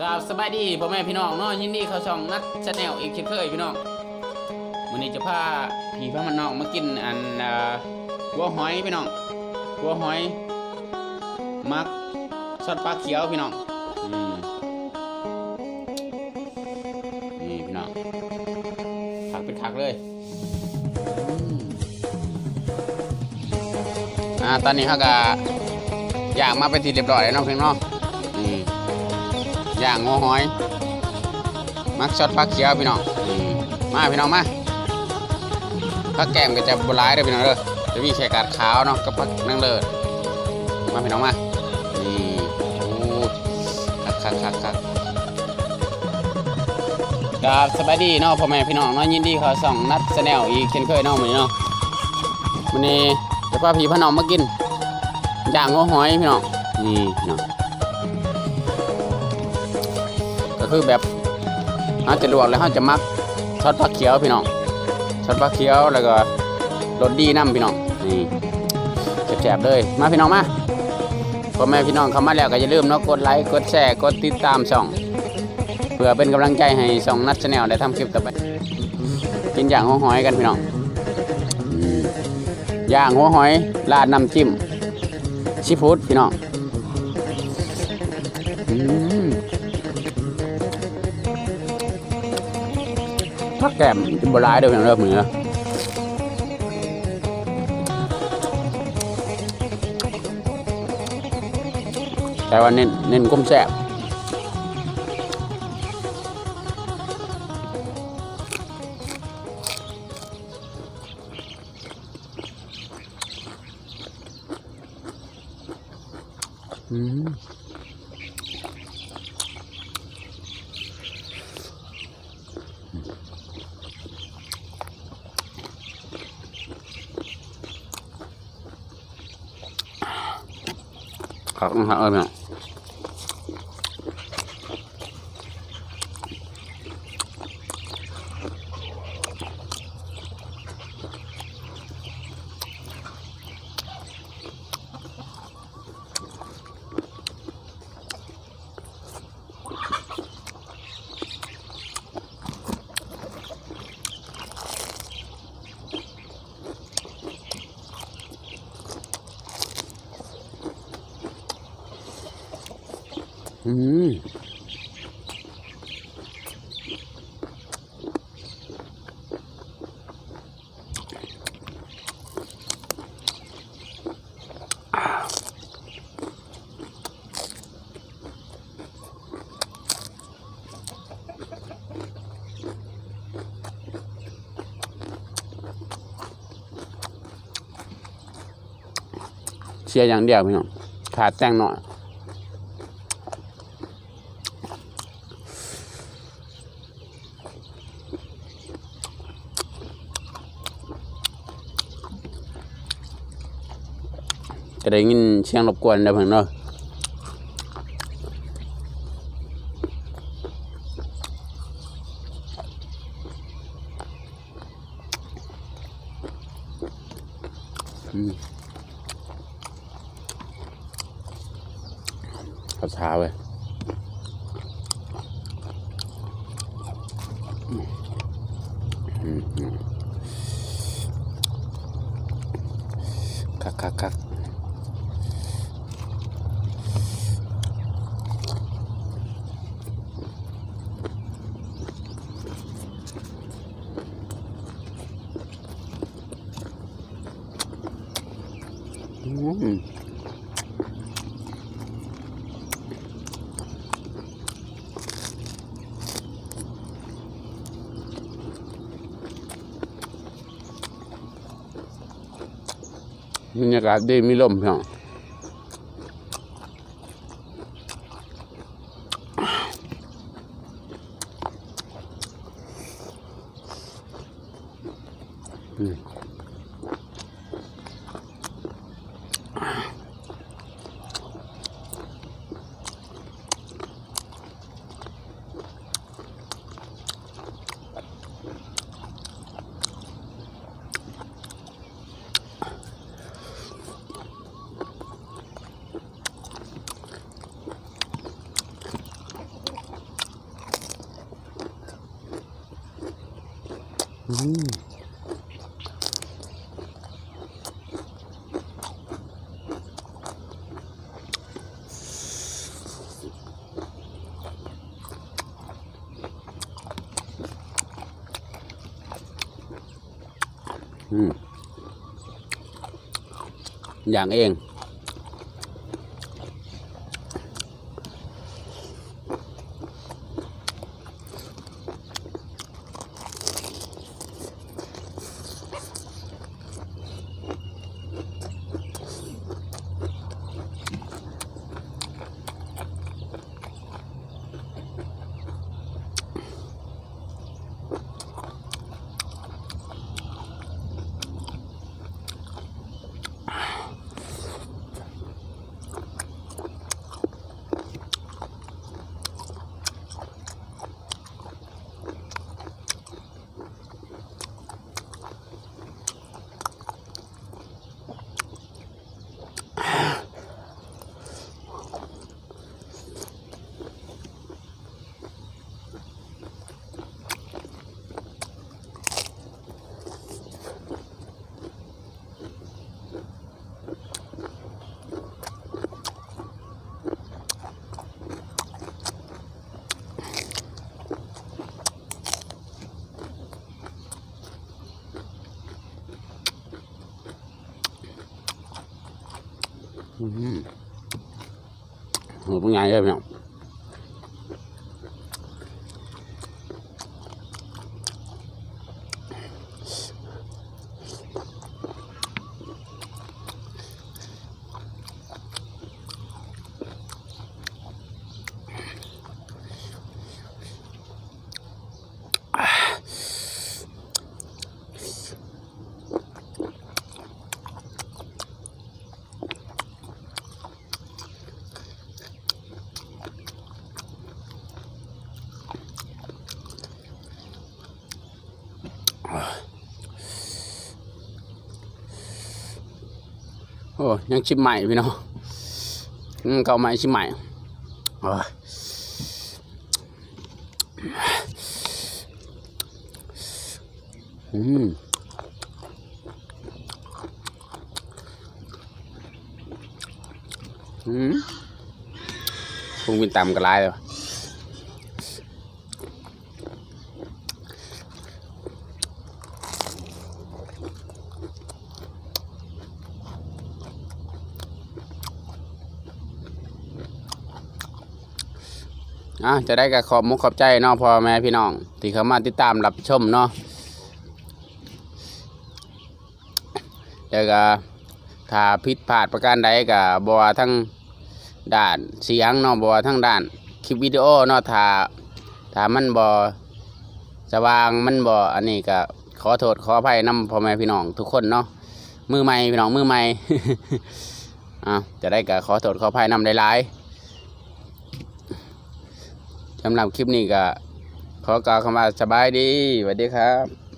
กับสบายดีพ่อแม่พี่น้องเนาะยินดีเข้าช่องนัดชาแนลอีกเช่นเคยพี่น้องวันนี้จะพาพี่พามันน้องมากินอันอ่าหัวหอยพี่น้องหัวหอย มักซอสปลาเขียวพี่น้องอนี่พี่น้องคักเป็นคักเลยอ่าตอนนี้เขาก็ย่างมาเป็นทีเรียบร้อยแล้วเน้องเพียงเนาะนี่ ย่างหัวหอย มักช็อตฟักเขียวพี่น้องมาพี่น้องมาผักแก้มก็จะบหลายเด้อพี่น้องเด้อจะมีแค่กาดขาวเนาะกับผักนั่งเลิศมาพี่น้องมานี่โอ้คักคักคักคักกับสบายดีเนาะพ่อแม่พี่น้องเนาะยินดีขอส่องนัดแนลอีกเช่นเคยเนาะมื้อนี้เนาะมื้อนี้จะพาพี่พาน้องมากินย่างหัวหอยพี่น้องนี่พี่น้อง คือแบบเขาจะลวกแล้วเขาจะมักซอสผักเขียวพี่น้องซอสผักเขียวแล้วก็รสดีน้ำพี่น้องนี่แซ่บๆเลยมาพี่น้องมาพ่อแม่พี่น้องเข้ามาแล้วก็อย่าลืมเนาะกดไลค์กดแชร์กดติดตามช่อง เพื่อเป็นกำลังใจให้ช่องนัดชาแนลได้ทำคลิปต่อไปกินอย่างหัวหอยกันพี่น้องอย่างหัวหอยราดน้ำจิ้มซีฟู้ดพี่น้อง พักแก้มบหลายเดี๋ ยวอย่า อืมเชียอย่างเดียวพี่น้องขาดแต่งหน่อย จะได้ยินเสียงรบกวนได้เพิ่นเนาะอืมข้าวเช้าเว้ยอืมอืมอืมคักคักคัก บรรยากาศดีมีลมพี่น้องอืม อืมอื โหเป็นไงครับพี่น้อง โอ้ยังชิมใหม่พี่น้องอืมเก่าใหม่ชิมใหม่โอ้ยอืมอืมคงเป็นต่ำกระไรเลยว อะจะได้กับขอบมุกขอบใจเนาะพ่อแม่พี่น้อง ที่เข้ามาติดตามรับชมเนาะแล้วก็ถ้าผิดพลาดประการใดก็บ่ว่าทั้งด้านเสียงเนาะบ่ว่าทั้งด้านคลิปวิดีโอเนาะถ้าถ้ามันบ่สว่างมันบ่อันนี้ก็ขอโทษขออภัยนํพ่อแม่พี่น้องทุกคนเนาะมือใหม่พี่น้องมือใหม่อะจะได้ก็ขอโทษขออภัยนำหลายๆ สำหรับคลิปนี้ก็ขอกล่าวคำว่าสบายดีสวัสดีครับ